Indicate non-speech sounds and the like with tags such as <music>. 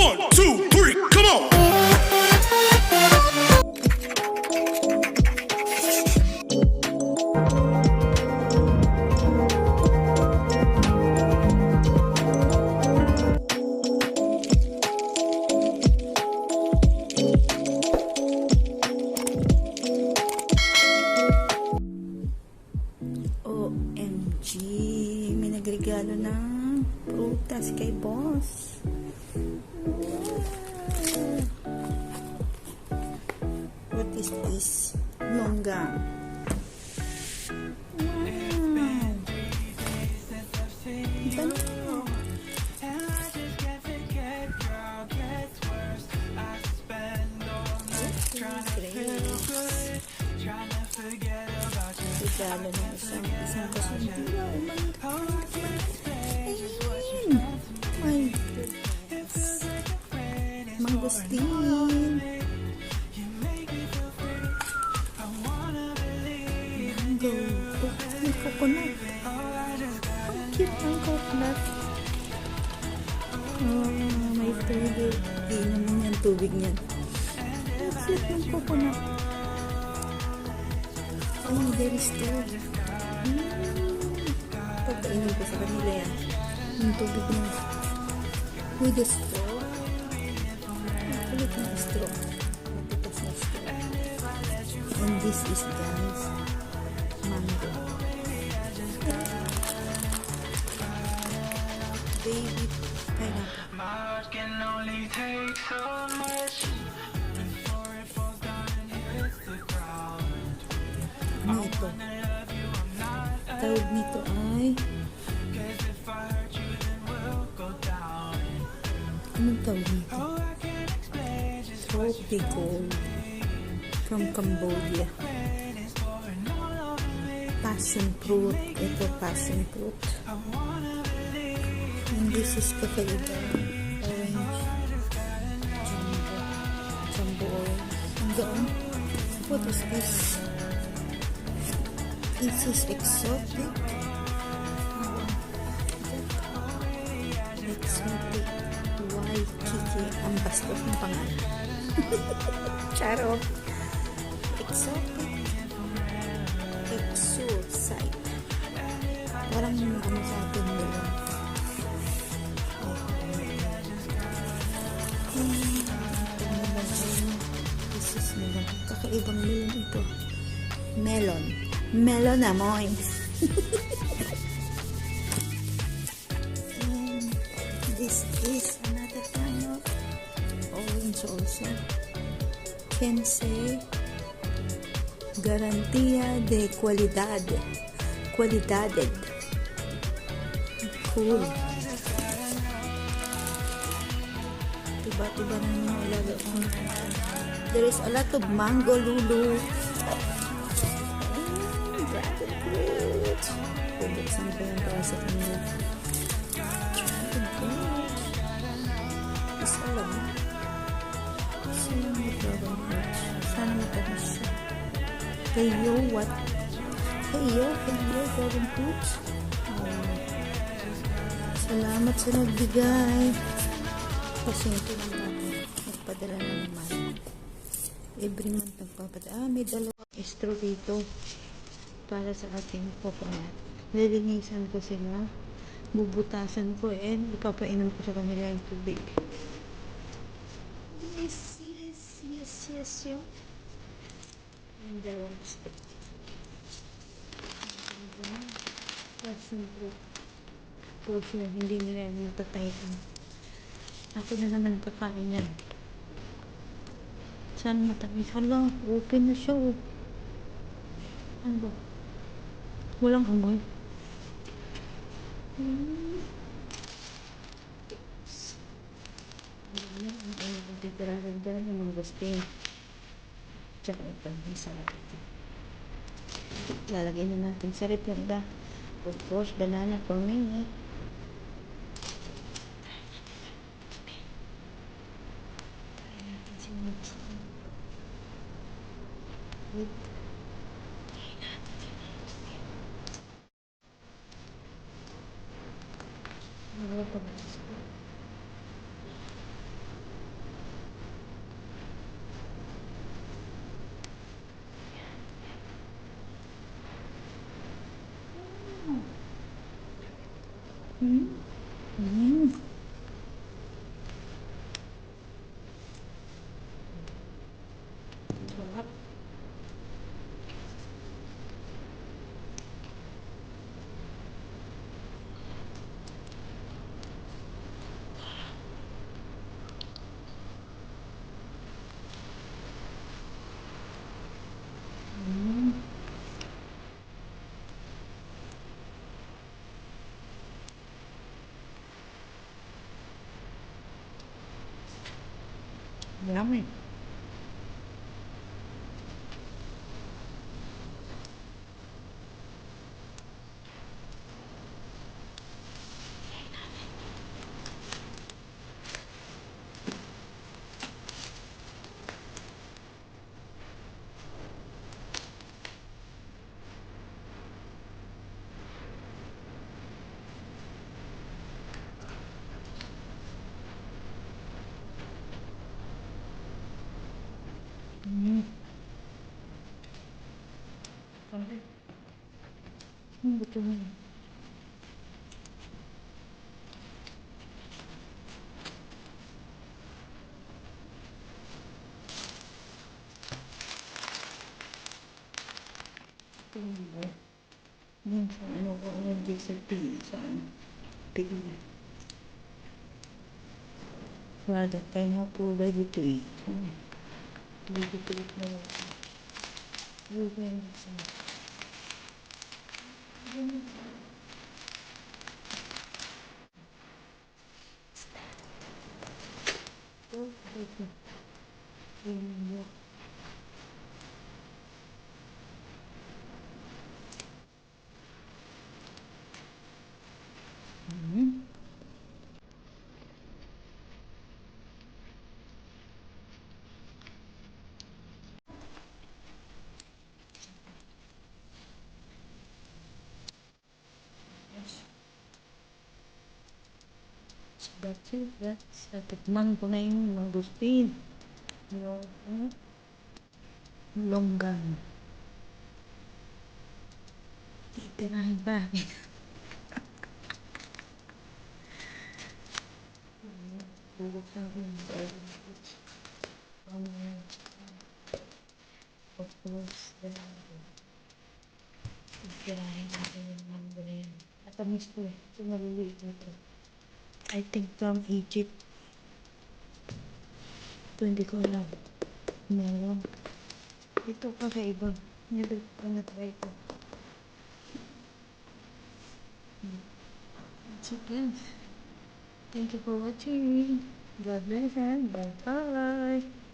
One, two, is? Longgang. Wow. Banana. Regalo ng isang isang kasunduan. Ayun. My goodness. Coconut. Ang cute ng coconut. Oh, may tubig. Di naman yan tubig niyan. Ang cute ng coconut. Oh, there is two. Mm. Pagkainin ko sa kanila yan. Yung tubig niya. With the straw. Ang kulit ng na straw. And this is guys, mango. Heart can only take so much before it falls down and hits the ground. Ano ito? Tawag nito ay anong tawag nito? Oh, Tropical from Cambodia. Passion fruit. Ito, passion fruit. And this is kakaiba. Orange. Jumbo orange. Ang gaan. What is this? This is exotic. Exotic. Waikiki. Ang bastos ng pangalan. <laughs> Charo. Exotic. Exorsite. Parang ano sa atin nila. Kakaibang melon ito. Melon. Melon amoy. And <laughs> this is another kind of orange also. Can say garantía de cualidad. Cualidad. Cool. Iba-iba na mga ilaga ko. There is a lot of mango lulu. Mm, dragon fruit. Bubuksan ko yan para sa kanila. Dragon fruit. Isa lang. Isa lang yung dragon fruit. Sana matamis siya. Oh. Salamat sa nagbigay. Ito lang natin. Nagpadala na naman. Every month nagpapadala. Ah, may dalawang estro dito. Para sa ating coconut. Nilinisan ko sila. Bubutasan ko and ipapainom ko sa kanila yung tubig. Yes, yes, yes, yes, yun. Yung dalawang estro. Passion fruit. For sure, hindi nila yung natatayin. Ako na naman kakain yan. Saan matamis? Hala, open na siya. oh. Ano ba? Walang amoy. Hmm. Nagtitira-tira yung mga gustin. Tsaka ito, may salad. Lalagay na natin sa rep lang ba? Of course, banana for me. Try Mm-hmm. 同黑。嗯。你谂咩？Betul ni. Hmm. Minsan ano ko hindi sa pinsan. Tingnan. Wala tayo na po ba dito eh. Hmm. Dito na ako. Dito na ako. Oh, dito. Dito. Hmm. Yes. So that's it. That's uh, tikman ko na yung mangustin. Yung hmm, longgan. Titirahin pa. Tulog sa akin. Mamaya. Tapos, titirahin natin yung mango na yan. Matamis to eh. Ito maliliit na to. I think from Egypt. Ito hindi ko alam. Meron. Ito kakaiba. Never ko na try ito. Guys. Thank you for watching. God bless and bye bye.